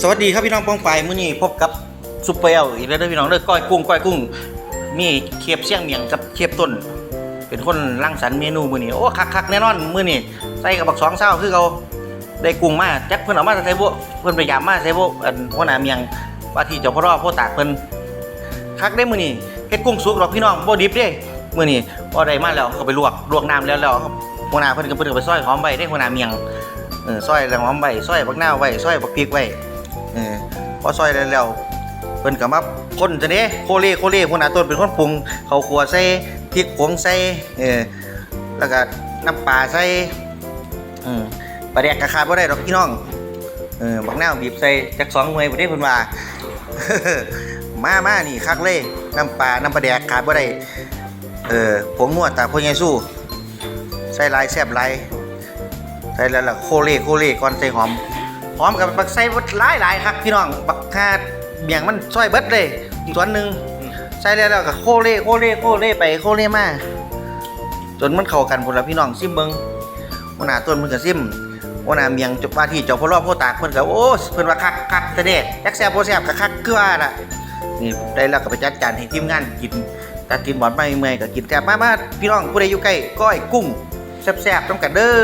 สวัสดีครับพี่น้องป้องไปมื้อนี้พบกับซุปเปอร์เอลอีกแล้วเด้อพี่น้องเด้อก้อยกุ้งก้อยกุ้ง มีเคียบเสี่ยงเมียงกับเคียบต้น เป็นคนรังสรรค์เมนูมื้อนี้โอ้คักๆแน่นอนมื้อนี้ใส่กับบักสองเศร้าคือเขาได้กุ้งมาจักเพิ่นเอามาใส่บ่เพิ่นพยายามมาใส่บ่อันหัวหน้าเมียงว่าที่เจ้าพ่อรอพ่อตากเพิ่นคักได้มื้อนี้เฮ็ดกุ้งสุกหรอกพี่น้องบ่ดิบเด้มื้อนี้พอได้มาแล้วก็ไปลวกลวกน้ำแล้วแล้วหัวหน้าเพิ่นก็เพิ่นก็ไปซอยหอมไว้ได้หัวหน้าเมียงเออซอยแรงหอมใบซอยบักนาวไว้ซอยบักพริกไว้ เออพอซอยแล้วแล้วเพิ่นก็มาคนจะเด้โคเล่โคเล่พุ่นน่ะต้นเป็นคนปรุงข้าวคั่วใส่พริกผงใส่เออแล้วก็น้ำปลาใส่อืมปลาแดกก็ขาบ่ได้ดอกพี่น้องเออบักนาวบีบใส่จักสองหน่วยบ่ได้เพิ่นว่ามามานี่คักเลยน้ำปลาน้ำปลาแดกขาดบ่ได้เออผงนวดตาพ่อใหญ่สู้ใส่ลายแซ่บลายใส่แล้วล่ะโคเล่โคเล่ก่อนใส่หอม หอมกับบักใส่เบิดหลายหลายครับพี่น้องบักคาดเบี่ยงมันซอยเบิดเลยอีกส่วนหนึ่งใส่แล้วแล้วก็โคเล่โคเล่โคเล่ไปโคเล่มาจนมันเข้ากันพุ่นละพี่น้องซิมเบิงหัวหน้าต้นมันก็ซิมหัวหน้าเมียงจบว่าที่เจ้าพ่อรอบพ่อตากเพิ่นก็โอ้เพิ่นว่าคักคักแต่เด้จักแซ่บบ่แซ่บก็คักคือว่าล่ะนี่ได้แล้วก็ไปจัดการให้ทีมงานกินถ้ากินหมดไม่เมื่อยก็กินแซ่บมามาพี่น้องผู้ใดอยู่ใกล้ก้อยกุ้งแซ่บๆต้องกันเด้อ